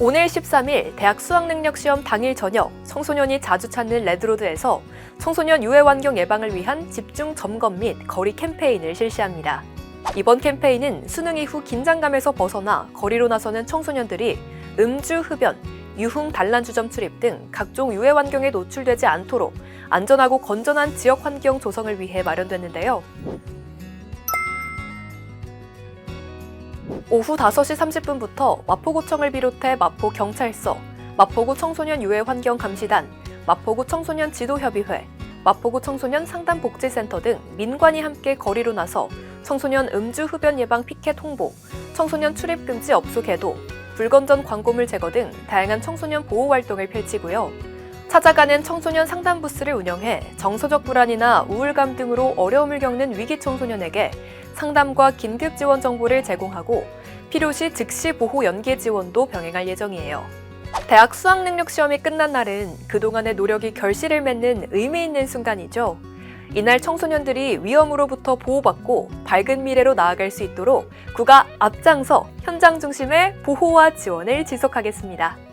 오늘 13일 대학 수학능력시험 당일 저녁 청소년이 자주 찾는 레드로드에서 청소년 유해 환경 예방을 위한 집중 점검 및 거리 캠페인을 실시합니다. 이번 캠페인은 수능 이후 긴장감에서 벗어나 거리로 나서는 청소년들이 음주, 흡연, 유흥, 단란주점 출입 등 각종 유해 환경에 노출되지 않도록 안전하고 건전한 지역 환경 조성을 위해 마련됐는데요. 오후 5시 30분부터 마포구청을 비롯해 마포경찰서, 마포구 청소년 유해 환경 감시단, 마포구 청소년 지도협의회, 마포구 청소년 상담복지센터 등 민관이 함께 거리로 나서 청소년 음주 흡연 예방 피켓 홍보, 청소년 출입 금지 업소 개도, 불건전 광고물 제거 등 다양한 청소년 보호 활동을 펼치고요. 찾아가는 청소년 상담 부스를 운영해 정서적 불안이나 우울감 등으로 어려움을 겪는 위기 청소년에게 상담과 긴급 지원 정보를 제공하고 필요시 즉시 보호 연계 지원도 병행할 예정이에요. 대학 수학 능력 시험이 끝난 날은 그동안의 노력이 결실을 맺는 의미 있는 순간이죠. 이날 청소년들이 위험으로부터 보호받고 밝은 미래로 나아갈 수 있도록 구가 앞장서 현장 중심의 보호와 지원을 지속하겠습니다.